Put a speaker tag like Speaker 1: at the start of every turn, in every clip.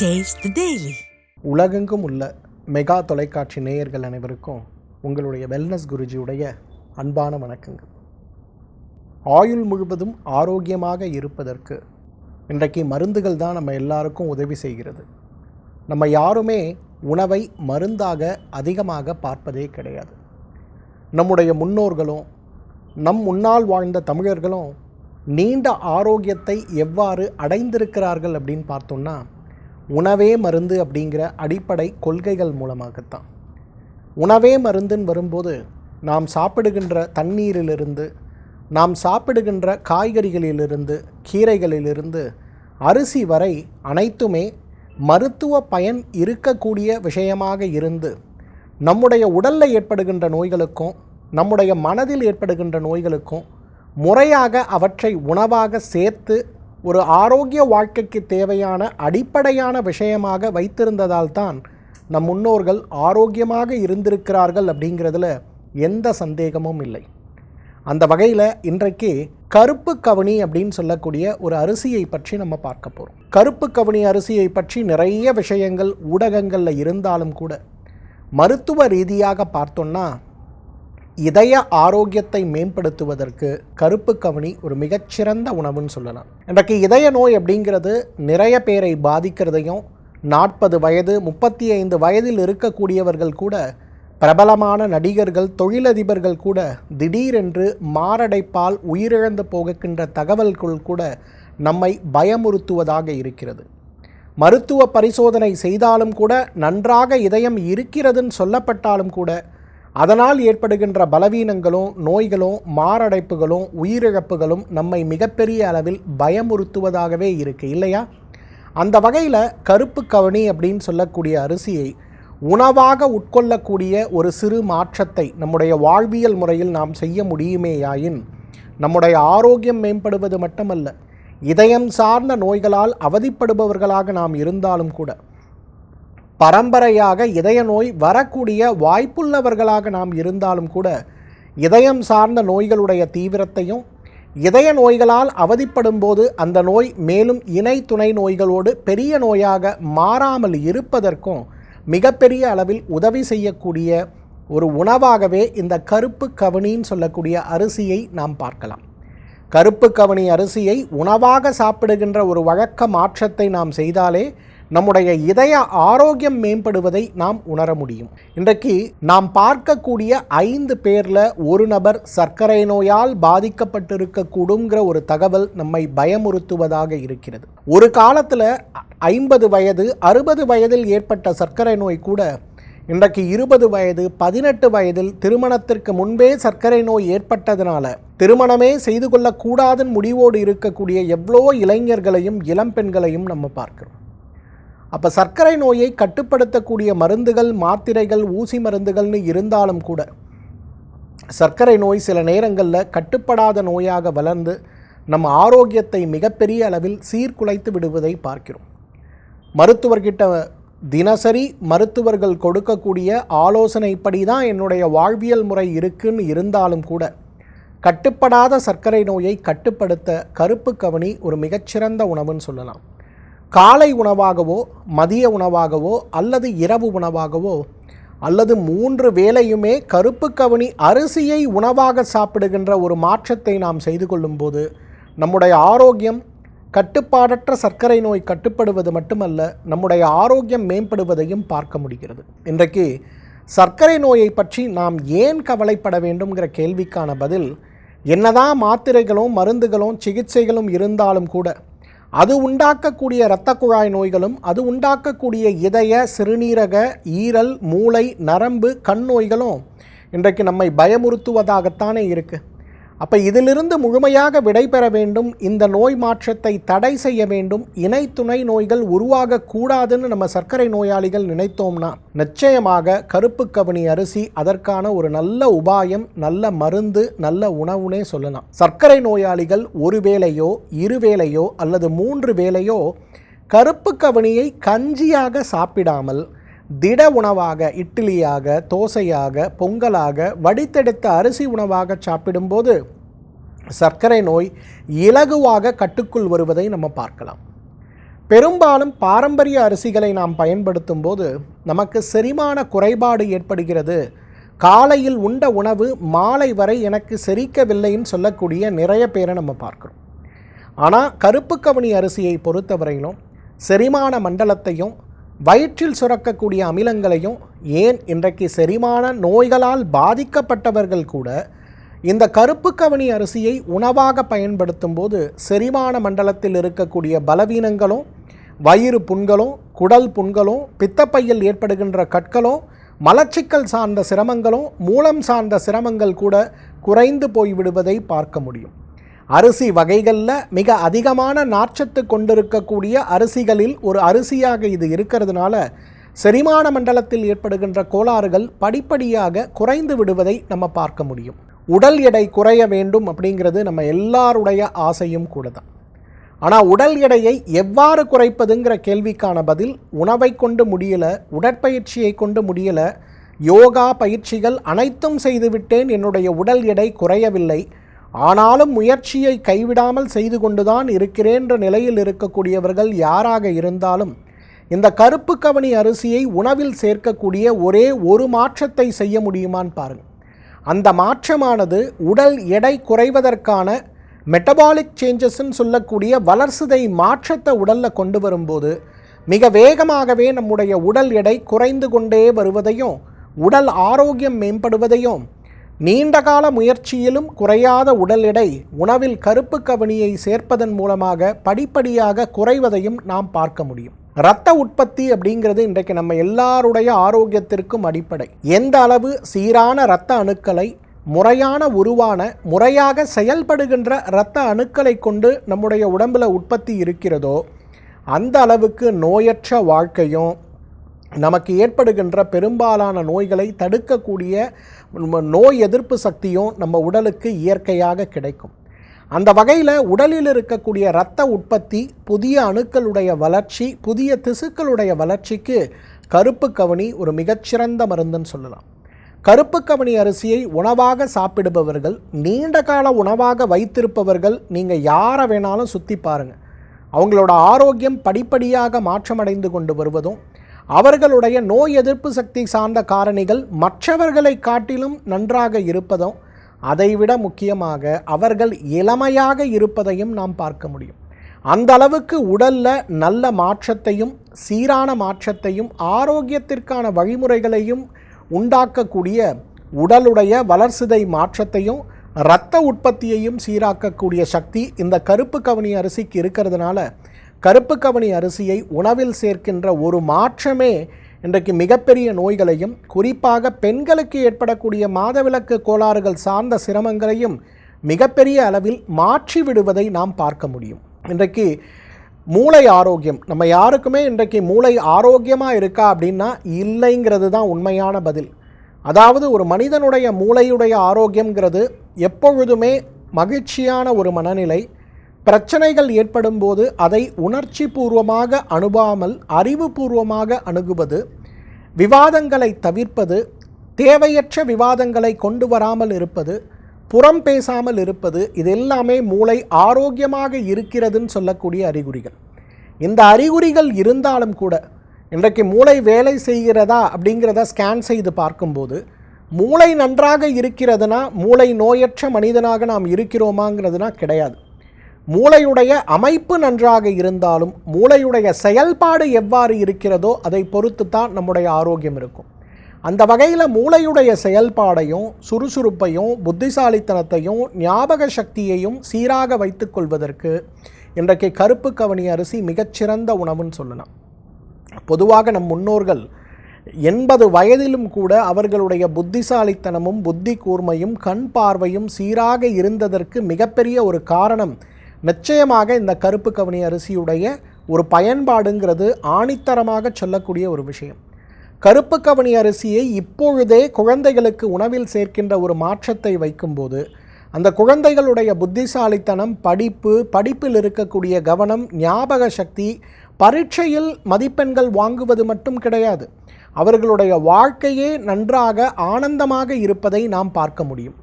Speaker 1: Taste daily
Speaker 2: உலகெங்கும் உள்ள mega தொலைக்காட்சி நேயர்கள் அனைவருக்கும் உங்களுடைய வெல்னஸ் குருஜியுடைய அன்பான வணக்கங்கள். ஆயுள் முழுவதும் ஆரோக்கியமாக இருப்பதற்கு இன்றைக்கு மருந்துகள் தான் நம்ம எல்லாருக்கும் உதவி செய்கிறது. நம்ம யாருமே உணவை மருந்தாக அதிகமாக பார்ப்பதே கிடையாது. நம்முடைய முன்னோர்களும் நம் முன்னால் வாழ்ந்த தமிழர்களும் நீண்ட ஆரோக்கியத்தை எவ்வாறு அடைந்திருக்கிறார்கள் அப்படின்னு பார்த்தோம்னா உணவே மருந்து அப்படிங்கிற அடிப்படை கொள்கைகள் மூலமாகத்தான். உணவே மருந்துன்னு வரும்போது நாம் சாப்பிடுகின்ற தண்ணீரிலிருந்து நாம் சாப்பிடுகின்ற காய்கறிகளிலிருந்து கீரைகளிலிருந்து அரிசி வரை அனைத்துமே மருத்துவ பயன் இருக்கக்கூடிய விஷயமாக இருந்து நம்முடைய உடலில் ஏற்படுகின்ற நோய்களுக்கும் நம்முடைய மனதில் ஏற்படுகின்ற நோய்களுக்கும் முறையாக அவற்றை உணவாக சேர்த்து ஒரு ஆரோக்கிய வாழ்க்கைக்கு தேவையான அடிப்படையான விஷயமாக வைத்திருந்ததால் தான் நம் முன்னோர்கள் ஆரோக்கியமாக இருந்திருக்கிறார்கள் அப்படிங்கிறதுல எந்த சந்தேகமும் இல்லை. அந்த வகையில் இன்றைக்கு கருப்பு கவனி அப்படின்னு சொல்லக்கூடிய ஒரு அரிசியை பற்றி நம்ம பார்க்க போகிறோம் கருப்பு கவனி அரிசியை பற்றி நிறைய விஷயங்கள் ஊடகங்களில் இருந்தாலும் கூட மருத்துவ ரீதியாக பார்த்தோன்னா இதய ஆரோக்கியத்தை மேம்படுத்துவதற்கு கருப்பு கவனி ஒரு மிகச்சிறந்த உணவுன்னு சொல்லலாம். இன்றைக்கு இதய நோய் அப்படிங்கிறது நிறைய பேரை பாதிக்கிறதையும் நாற்பது வயது முப்பத்தி ஐந்து வயதில் இருக்கக்கூடியவர்கள் கூட பிரபலமான நடிகர்கள் தொழிலதிபர்கள் கூட திடீரென்று மாரடைப்பால் உயிரிழந்து போகின்ற தகவல்கள் கூட நம்மை பயமுறுத்துவதாக இருக்கிறது. மருத்துவ பரிசோதனை செய்தாலும் கூட நன்றாக இதயம் இருக்கிறதுன்னு சொல்லப்பட்டாலும் கூட அதனால் ஏற்படுகின்ற பலவீனங்களும் நோய்களும் மாரடைப்புகளும் உயிரிழப்புகளும் நம்மை மிகப்பெரிய அளவில் பயமுறுத்துவதாகவே இருக்கு இல்லையா? அந்த வகையில் கருப்பு கவனி அப்படின்னு சொல்லக்கூடிய அரிசியை உணவாக உட்கொள்ளக்கூடிய ஒரு சிறு மாற்றத்தை நம்முடைய வாழ்வியல் முறையில் நாம் செய்ய முடியுமேயாயின் நம்முடைய ஆரோக்கியம் மேம்படுவது மட்டுமல்ல இதயம் சார்ந்த நோய்களால் அவதிப்படுபவர்களாக நாம் இருந்தாலும் கூட பரம்பரையாக இதய நோய் வரக்கூடிய வாய்ப்புள்ளவர்களாக நாம் இருந்தாலும் கூட இதயம் சார்ந்த நோய்களுடைய தீவிரத்தையும் இதய நோய்களால் அவதிப்படும் போது அந்த நோய் மேலும் இணை துணை நோய்களோடு பெரிய நோயாக மாறாமல் இருப்பதற்கும் மிகப்பெரிய அளவில் உதவி செய்யக்கூடிய ஒரு உணவாகவே இந்த கருப்பு கவனின்னு சொல்லக்கூடிய அரிசியை நாம் பார்க்கலாம். கருப்பு கவனி அரிசியை உணவாக சாப்பிடுகின்ற ஒரு வழக்க மாற்றத்தை நாம் செய்தாலே நம்முடைய இதய ஆரோக்கியம் மேம்படுவதை நாம் உணர முடியும். இன்றைக்கு நாம் பார்க்கக்கூடிய ஐந்து பேரில் ஒரு நபர் சர்க்கரை நோயால் பாதிக்கப்பட்டிருக்கக்கூடுங்கிற ஒரு தகவல் நம்மை பயமுறுத்துவதாக இருக்கிறது. ஒரு காலத்தில் ஐம்பது வயது அறுபது வயதில் ஏற்பட்ட சர்க்கரை நோய் கூட இன்றைக்கு இருபது வயது பதினெட்டு வயதில் திருமணத்திற்கு முன்பே சர்க்கரை நோய் ஏற்பட்டதுனால திருமணமே செய்து கொள்ளக்கூடாதுன்னு முடிவோடு இருக்கக்கூடிய எவ்வளோ இளைஞர்களையும் இளம் பெண்களையும் நம்ம பார்க்கிறோம். அப்போ சர்க்கரை நோயை கட்டுப்படுத்தக்கூடிய மருந்துகள் மாத்திரைகள் ஊசி மருந்துகள்னு இருந்தாலும் கூட சர்க்கரை நோய் சில நேரங்களில் கட்டுப்படாத நோயாக வளர்ந்து நம்ம ஆரோக்கியத்தை மிகப்பெரிய அளவில் சீர்குலைத்து விடுவதை பார்க்கிறோம். மருத்துவர்கிட்ட தினசரி மருத்துவர்கள் கொடுக்கக்கூடிய ஆலோசனைப்படி தான் என்னுடைய வாழ்வியல் முறை இருக்குன்னு இருந்தாலும் கூட கட்டுப்படாத சர்க்கரை நோயை கட்டுப்படுத்த கருப்பு கவனி ஒரு மிகச்சிறந்த உணவுன்னு சொல்லலாம். காலை உணவாகவோ மதிய உணவாகவோ அல்லது இரவு உணவாகவோ அல்லது மூன்று வேளையுமே கருப்பு கவனி அரிசியை உணவாக சாப்பிடுகின்ற ஒரு மாற்றத்தை நாம் செய்து கொள்ளும்போது நம்முடைய ஆரோக்கியம் கட்டுப்பாடற்ற சர்க்கரை நோய் கட்டுப்படுவது மட்டுமல்ல நம்முடைய ஆரோக்கியம் மேம்படுவதையும் பார்க்க முடிகிறது. இன்றைக்கு சர்க்கரை நோயை பற்றி நாம் ஏன் கவலைப்பட வேண்டும்ங்கிற கேள்விக்கான பதில் என்னதான் மாத்திரைகளும் மருந்துகளும் சிகிச்சைகளும் இருந்தாலும் கூட அது உண்டாக்கக்கூடிய இரத்த குழாய் நோய்களும் அது உண்டாக்கக்கூடிய இதய சிறுநீரக ஈரல் மூளை நரம்பு கண் நோய்களும் இன்றைக்கு நம்மை பயமுறுத்துவதாகத்தானே இருக்குது அப்போ இதிலிருந்து முழுமையாக விடைபெற வேண்டும் இந்த நோய் மாற்றத்தை தடை செய்ய வேண்டும் இணை துணை நோய்கள் உருவாகக்கூடாதுன்னு நம்ம சர்க்கரை நோயாளிகள் நினைத்தோம்னா நிச்சயமாக கருப்பு கவனி அரிசி அதற்கான ஒரு நல்ல உபாயம் நல்ல மருந்து நல்ல உணவுனே சொல்லலாம். சர்க்கரை நோயாளிகள் ஒரு வேளையோ இரு வேளையோ அல்லது மூன்று வேளையோ கருப்பு கவனியை கஞ்சியாக சாப்பிடாமல் திட உணவாக இட்லியாக தோசையாக பொங்கலாக வடித்தெடுத்த அரிசி உணவாக சாப்பிடும்போது சர்க்கரை நோய் இலகுவாக கட்டுக்குள் வருவதை நம்ம பார்க்கலாம். பெரும்பாலும் பாரம்பரிய அரிசிகளை நாம் பயன்படுத்தும் போது நமக்கு செரிமான குறைபாடு ஏற்படுகிறது. காலையில் உண்ட உணவு மாலை வரை எனக்கு செரிக்கவில்லைன்னு சொல்லக்கூடிய நிறைய பேரை நம்ம பார்க்குறோம். ஆனால் கருப்பு கவனி அரிசியை பொறுத்தவரையிலும் செரிமான மண்டலத்தையும் வயிற்றில் சுரக்கக்கூடிய அமிலங்களையும் ஏன் இன்றைக்கு செரிமான நோய்களால் பாதிக்கப்பட்டவர்கள் கூட இந்த கருப்பு கவனி அரிசியை உணவாக பயன்படுத்தும் போது செரிமான மண்டலத்தில் இருக்கக்கூடிய பலவீனங்களும் வயிறு புண்களும் குடல் புண்களும் பித்தப்பையில் ஏற்படுகின்ற கற்களும் மலச்சிக்கல் சார்ந்த சிரமங்களும் மூலம் சார்ந்த சிரமங்கள் கூட குறைந்து போய்விடுவதை பார்க்க முடியும். அரிசி வகைகளில் மிக அதிகமான நார்ச்சத்து கொண்டிருக்கக்கூடிய அரிசிகளில் ஒரு அரிசியாக இது இருக்கிறதுனால செரிமான மண்டலத்தில் ஏற்படுகின்ற கோளாறுகள் படிப்படியாக குறைந்து விடுவதை நம்ம பார்க்க முடியும். உடல் எடை குறைய வேண்டும் அப்படிங்கிறது நம்ம எல்லாருடைய ஆசையும் கூட தான் ஆனால் உடல் எடையை எவ்வாறு குறைப்பதுங்கிற கேள்விக்கான பதில் உணவை கொண்டு முடியலை உடற்பயிற்சியை கொண்டு முடியலை யோகா பயிற்சிகள் அனைத்தும் செய்துவிட்டேன் என்னுடைய உடல் எடை குறையவில்லை ஆனாலும் முயற்சியை கைவிடாமல் செய்து கொண்டுதான் இருக்கிறேன்ற நிலையில் இருக்கக்கூடியவர்கள் யாராக இருந்தாலும் இந்த கருப்பு கவனி அரிசியை உணவில் சேர்க்கக்கூடிய ஒரே ஒரு மாற்றத்தை செய்ய முடியுமான்னு பாருங்கள் அந்த மாற்றமானது உடல் எடை குறைவதற்கான மெட்டபாலிக் சேஞ்சஸ்ன்னு சொல்லக்கூடிய வளர்சிதை மாற்றத்தை உடலில் கொண்டு வரும்போது மிக வேகமாகவே நம்முடைய உடல் எடை குறைந்து கொண்டே வருவதையும் உடல் ஆரோக்கியம் மேம்படுவதையும் நீண்டகால முயற்சியிலும் குறையாத உடல் எடை உணவில் கருப்பு கவனியை சேர்ப்பதன் மூலமாக படிப்படியாக குறைவதையும் நாம் பார்க்க முடியும். இரத்த உற்பத்தி அப்படிங்கிறது இன்றைக்கு நம்ம எல்லாருடைய ஆரோக்கியத்திற்கும் அடிப்படை. எந்த அளவு சீரான இரத்த அணுக்களை முறையான உருவான முறையாக செயல்படுகின்ற இரத்த அணுக்களை கொண்டு நம்முடைய உடம்பில் உற்பத்தி இருக்கிறதோ அந்த அளவுக்கு நோயற்ற வாழ்க்கையும் நமக்கு ஏற்படுகின்ற பெரும்பாலான நோய்களை தடுக்கக்கூடிய நோய் எதிர்ப்பு சக்தியும் நம்ம உடலுக்கு இயற்கையாக கிடைக்கும். அந்த வகையில் உடலில் இருக்கக்கூடிய இரத்த உற்பத்தி புதிய அணுக்களுடைய வளர்ச்சி புதிய திசுக்களுடைய வளர்ச்சிக்கு கருப்பு கவனி ஒரு மிகச்சிறந்த மருந்துன்னு சொல்லலாம். கருப்பு கவனி அரிசியை உணவாக சாப்பிடுபவர்கள் நீண்ட கால உணவாக வைத்திருப்பவர்கள் நீங்கள் யாரை வேணாலும் சுற்றி பாருங்கள் அவங்களோட ஆரோக்கியம் படிப்படியாக மாற்றமடைந்து கொண்டு வருவதும் அவர்களுடைய நோய் எதிர்ப்பு சக்தி சார்ந்த காரணிகள் மற்றவர்களை காட்டிலும் நன்றாக இருப்பதும் அதைவிட முக்கியமாக அவர்கள் இளமையாக இருப்பதையும் நாம் பார்க்க முடியும். அந்த அளவுக்கு உடலில் நல்ல மாற்றத்தையும் சீரான மாற்றத்தையும் ஆரோக்கியத்திற்கான வழிமுறைகளையும் உண்டாக்கக்கூடிய உடலுடைய வளர்சிதை மாற்றத்தையும் இரத்த உற்பத்தியையும் சீராக்கக்கூடிய சக்தி இந்த கருப்பு கவனி அரிசிக்கு இருக்கிறதுனால கருப்பு கவனி அரிசியை உணவில் சேர்க்கின்ற ஒரு மாற்றமே இன்றைக்கு மிகப்பெரிய நோய்களையும் குறிப்பாக பெண்களுக்கு ஏற்படக்கூடிய மாதவிலக்கு கோளாறுகள் சார்ந்த சிரமங்களையும் மிகப்பெரிய அளவில் மாற்றி விடுவதை நாம் பார்க்க முடியும். இன்றைக்கு மூளை ஆரோக்கியம் நம்ம யாருக்குமே இன்றைக்கு மூளை ஆரோக்கியமாக இருக்கா அப்படின்னா இல்லைங்கிறது தான் உண்மையான பதில். அதாவது ஒரு மனிதனுடைய மூளையுடைய ஆரோக்கியங்கிறது எப்பொழுதுமே மகிழ்ச்சியான ஒரு மனநிலை பிரச்சனைகள் ஏற்படும் போது அதை உணர்ச்சி பூர்வமாக அணுகாமல் அறிவுபூர்வமாக அணுகுவது விவாதங்களை தவிர்ப்பது தேவையற்ற விவாதங்களை கொண்டு வராமல் இருப்பது புறம் பேசாமல் இருப்பது இது எல்லாமே மூளை ஆரோக்கியமாக இருக்கிறதுன்னு சொல்லக்கூடிய அறிகுறிகள். இந்த அறிகுறிகள் இருந்தாலும் கூட இன்றைக்கு மூளை வேலை செய்கிறதா அப்படிங்கிறத ஸ்கேன் செய்து பார்க்கும்போது மூளை நன்றாக இருக்கிறதுனா மூளை நோயற்ற மனிதனாக நாம் இருக்கிறோமாங்கிறதுனா கிடையாது. மூளையுடைய அமைப்பு நன்றாக இருந்தாலும் மூளையுடைய செயல்பாடு எவ்வாறு இருக்கிறதோ அதை பொறுத்து தான் நம்முடைய ஆரோக்கியம் இருக்கும். அந்த வகையில் மூளையுடைய செயல்பாடையும் சுறுசுறுப்பையும் புத்திசாலித்தனத்தையும் ஞாபக சக்தியையும் சீராக வைத்துக்கொள்வதற்கு இன்றைக்கு கருப்பு கவனி அரிசி மிகச்சிறந்த உணவுன்னு சொல்லலாம். பொதுவாக நம் முன்னோர்கள் எண்பது வயதிலும் கூட அவர்களுடைய புத்திசாலித்தனமும் புத்தி கூர்மையும் கண் பார்வையும் சீராக இருந்ததற்கு மிகப்பெரிய ஒரு காரணம் நிச்சயமாக இந்த கருப்பு கவனி அரிசியுடைய ஒரு பயன்பாடுங்கிறது ஆணித்தரமாக சொல்லக்கூடிய ஒரு விஷயம். கருப்பு கவனி அரிசியை இப்பொழுதே குழந்தைகளுக்கு உணவில் சேர்க்கின்ற ஒரு மாற்றத்தை வைக்கும்போது அந்த குழந்தைகளுடைய புத்திசாலித்தனம் படிப்பு படிப்பில் இருக்கக்கூடிய கவனம் ஞாபக சக்தி பரீட்சையில் மதிப்பெண்கள் வாங்குவது மட்டும் கிடையாது. அவர்களுடைய வாழ்க்கையே நன்றாக ஆனந்தமாக இருப்பதை நாம் பார்க்க முடியும்.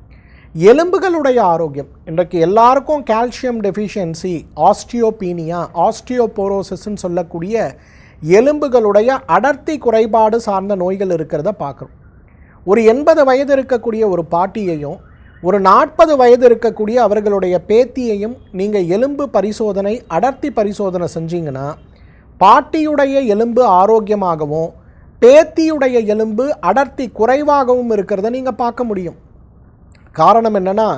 Speaker 2: எலும்புகளுடைய ஆரோக்கியம். இன்றைக்கு எல்லாருக்கும் கால்சியம் டெஃபிஷியன்சி ஆஸ்டியோபீனியா ஆஸ்டியோபோரோசிஸ்ன்னு சொல்லக்கூடிய எலும்புகளுடைய அடர்த்தி குறைபாடு சார்ந்த நோய்கள் இருக்கிறத பார்க்குறோம். ஒரு எண்பது வயது இருக்கக்கூடிய ஒரு பாட்டியையும் ஒரு நாற்பது வயது இருக்கக்கூடிய அவர்களுடைய பேத்தியையும் நீங்கள் எலும்பு பரிசோதனை அடர்த்தி பரிசோதனை செஞ்சீங்கன்னா பாட்டியுடைய எலும்பு ஆரோக்கியமாகவும் பேத்தியுடைய எலும்பு அடர்த்தி குறைவாகவும் இருக்கிறத நீங்கள் பார்க்க முடியும். காரணம் என்னன்னா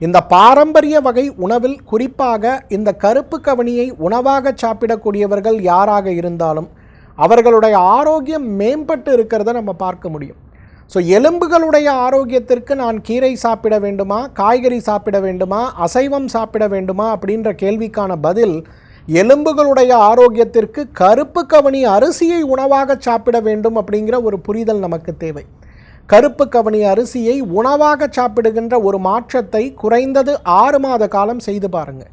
Speaker 2: இந்த பாரம்பரிய வகை உணவில் குறிப்பாக இந்த கருப்பு கவனியை உணவாக சாப்பிடக்கூடியவர்கள் யாராக இருந்தாலும் அவர்களுடைய ஆரோக்கியம் மேம்பட்டு இருக்கிறத நம்ம பார்க்க முடியும். ஸோ எலும்புகளுடைய ஆரோக்கியத்திற்கு நான் கீரை சாப்பிட வேண்டுமா காய்கறி சாப்பிட வேண்டுமா அசைவம் சாப்பிட வேண்டுமா அப்படின்ற கேள்விக்கான பதில் எலும்புகளுடைய ஆரோக்கியத்திற்கு கருப்பு கவனி அரிசியை உணவாக சாப்பிட வேண்டும் அப்படிங்கிற ஒரு புரிதல் நமக்கு தேவை. கருப்பு கவனி அரிசியை உணவாக சாப்பிடுகின்ற ஒரு மாற்றத்தை குறைந்தது ஆறு மாத காலம் செய்து பாருங்கள்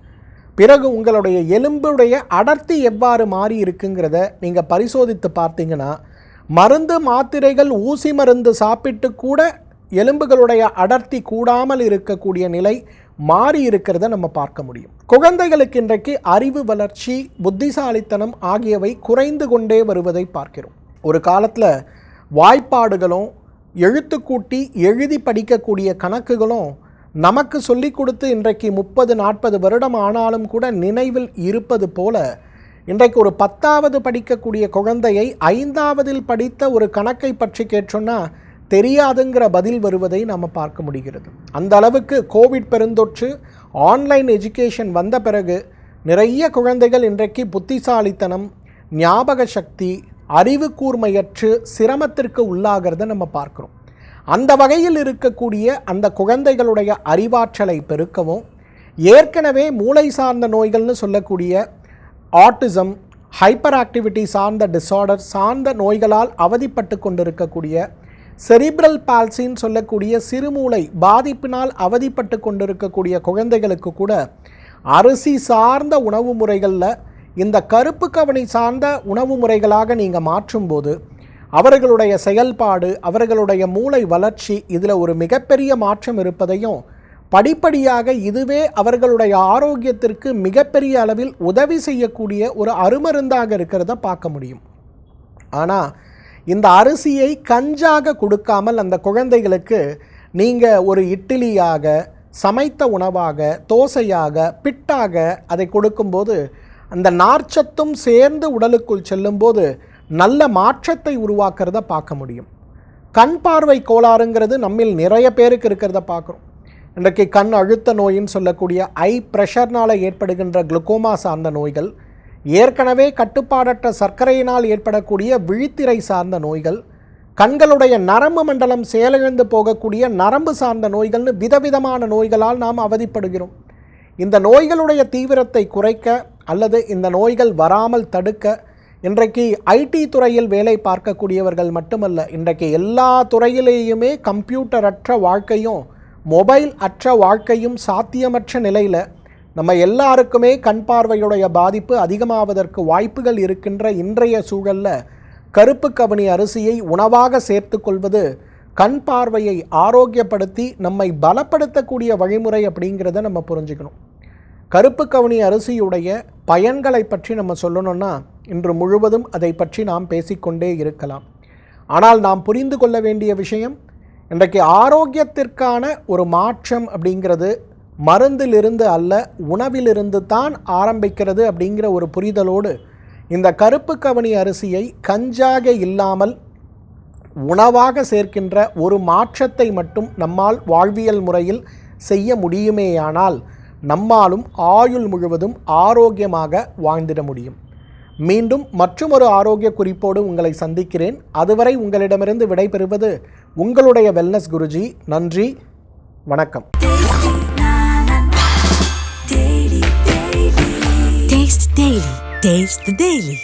Speaker 2: பிறகு உங்களுடைய எலும்புடைய அடர்த்தி எவ்வாறு மாறி இருக்குங்கிறத நீங்கள் பரிசோதித்து பார்த்தீங்கன்னா மருந்து மாத்திரைகள் ஊசி மருந்து சாப்பிட்டு கூட எலும்புகளுடைய அடர்த்தி கூடாமல் இருக்கக்கூடிய நிலை மாறி இருக்கிறத நம்ம பார்க்க முடியும். குழந்தைகளுக்கு இன்றைக்கு அறிவு வளர்ச்சி புத்திசாலித்தனம் ஆகியவை குறைந்து கொண்டே வருவதை பார்க்கிறோம். ஒரு காலத்தில் வாய்ப்பாடுகளும் எழுத்துக்கூட்டி எழுதி படிக்கக்கூடிய கணக்குகளும் நமக்கு சொல்லிக் கொடுத்து இன்றைக்கு முப்பது நாற்பது வருடம் ஆனாலும் கூட நினைவில் இருப்பது போல இன்றைக்கு ஒரு பத்தாவது படிக்கக்கூடிய குழந்தையை ஐந்தாவதில் படித்த ஒரு கணக்கை பற்றி கேட்டோன்னா தெரியாதுங்கிற பதில் வருவதை நம்ம பார்க்க முடிகிறது. அந்த அளவுக்கு கோவிட் பெருந்தொற்று ஆன்லைன் எஜுகேஷன் வந்த பிறகு நிறைய குழந்தைகள் இன்றைக்கு புத்திசாலித்தனம் ஞாபக சக்தி அறிவு கூர்மையற்று சிரமத்திற்கு உள்ளாகிறத நம்ம பார்க்குறோம். அந்த வகையில் இருக்கக்கூடிய அந்த குழந்தைகளுடைய அறிவாற்றலை பெருக்கவும் ஏற்கனவே மூளை சார்ந்த நோய்கள்னு சொல்லக்கூடிய ஆட்டிசம் ஹைப்பர் ஆக்டிவிட்டி சார்ந்த டிஸார்டர் சார்ந்த நோய்களால் அவதிப்பட்டு கொண்டிருக்கக்கூடிய செரிப்ரல் பால்சின்னு சொல்லக்கூடிய சிறுமூளை பாதிப்பினால் அவதிப்பட்டு கொண்டிருக்கக்கூடிய குழந்தைகளுக்கு கூட அரிசி சார்ந்த உணவு முறைகளில் இந்த கருப்பு கவனி சார்ந்த உணவு முறைகளாக நீங்கள் மாற்றும்போது அவர்களுடைய செயல்பாடு அவர்களுடைய மூளை வளர்ச்சி இதில் ஒரு மிகப்பெரிய மாற்றம் இருப்பதையும் படிப்படியாக இதுவே அவர்களுடைய ஆரோக்கியத்திற்கு மிகப்பெரிய அளவில் உதவி செய்யக்கூடிய ஒரு அருமருந்தாக இருக்கிறத பார்க்க முடியும். ஆனால் இந்த அரிசியை கஞ்சாக கொடுக்காமல் அந்த குழந்தைகளுக்கு நீங்கள் ஒரு இட்லியாக சமைத்த உணவாக தோசையாக பிட்டாக அதை கொடுக்கும்போது அந்த நார்ச்சத்தும் சேர்ந்து உடலுக்குள் செல்லும்போது நல்ல மாற்றத்தை உருவாக்குறத பார்க்க முடியும். கண் பார்வை கோளாறுங்கிறது நம்மில் நிறைய பேருக்கு இருக்கிறத பார்க்குறோம். இன்றைக்கு கண் அழுத்த நோயின்னு சொல்லக்கூடிய ஐ ப்ரெஷர்னால் ஏற்படுகின்ற குளுக்கோமா சார்ந்த நோய்கள் ஏற்கனவே கட்டுப்பாடற்ற சர்க்கரையினால் ஏற்படக்கூடிய விழித்திரை சார்ந்த நோய்கள் கண்களுடைய நரம்பு மண்டலம் செயலிழந்து போகக்கூடிய நரம்பு சார்ந்த நோய்கள்னு விதவிதமான நோய்களால் நாம் அவதிப்படுகிறோம். இந்த நோய்களுடைய தீவிரத்தை குறைக்க அல்லது இந்த நோய்கள் வராமல் தடுக்க இன்றைக்கு ஐடி துறையில் வேலை பார்க்கக்கூடியவர்கள் மட்டுமல்ல இன்றைக்கு எல்லா துறையிலேயுமே கம்ப்யூட்டர் அற்ற வாழ்க்கையும் மொபைல் அற்ற வாழ்க்கையும் சாத்தியமற்ற நிலையில் நம்ம எல்லாருக்குமே கண் பார்வையுடைய பாதிப்பு அதிகமாவதற்கு வாய்ப்புகள் இருக்கின்ற இன்றைய சூழலில் கருப்பு கவனி அரிசியை உணவாக சேர்த்து கொள்வது கண் பார்வையை ஆரோக்கியப்படுத்தி நம்மை பலப்படுத்தக்கூடிய வழிமுறை அப்படிங்கிறத நம்ம புரிஞ்சுக்கணும். கருப்பு கவனி அரிசியுடைய பயன்களை பற்றி நம்ம சொல்லணும்னா இன்று முழுவதும் அதை பற்றி நாம் பேசிக்கொண்டே இருக்கலாம். ஆனால் நாம் புரிந்து கொள்ள வேண்டிய விஷயம் இன்றைக்கு ஆரோக்கியத்திற்கான ஒரு மாற்றம் அப்படிங்கிறது மருந்திலிருந்து அல்ல உணவிலிருந்து தான் ஆரம்பிக்கிறது அப்படிங்கிற ஒரு புரிதலோடு இந்த கருப்பு கவனி அரிசியை கஞ்சாக இல்லாமல் உணவாக சேர்க்கின்ற ஒரு மாற்றத்தை மட்டும் நம்மால் வாழ்வியல் முறையில் செய்ய முடியுமேயானால் நம்மாலும் ஆயுள் முழுவதும் ஆரோக்கியமாக வாழ்ந்திட முடியும். மீண்டும் மற்றொரு ஆரோக்கிய குறிப்போடு உங்களை சந்திக்கிறேன். அதுவரை உங்களிடமிருந்து விடைபெறுவது உங்களுடைய வெல்னஸ் குருஜி. நன்றி வணக்கம்.
Speaker 1: Taste the Daily.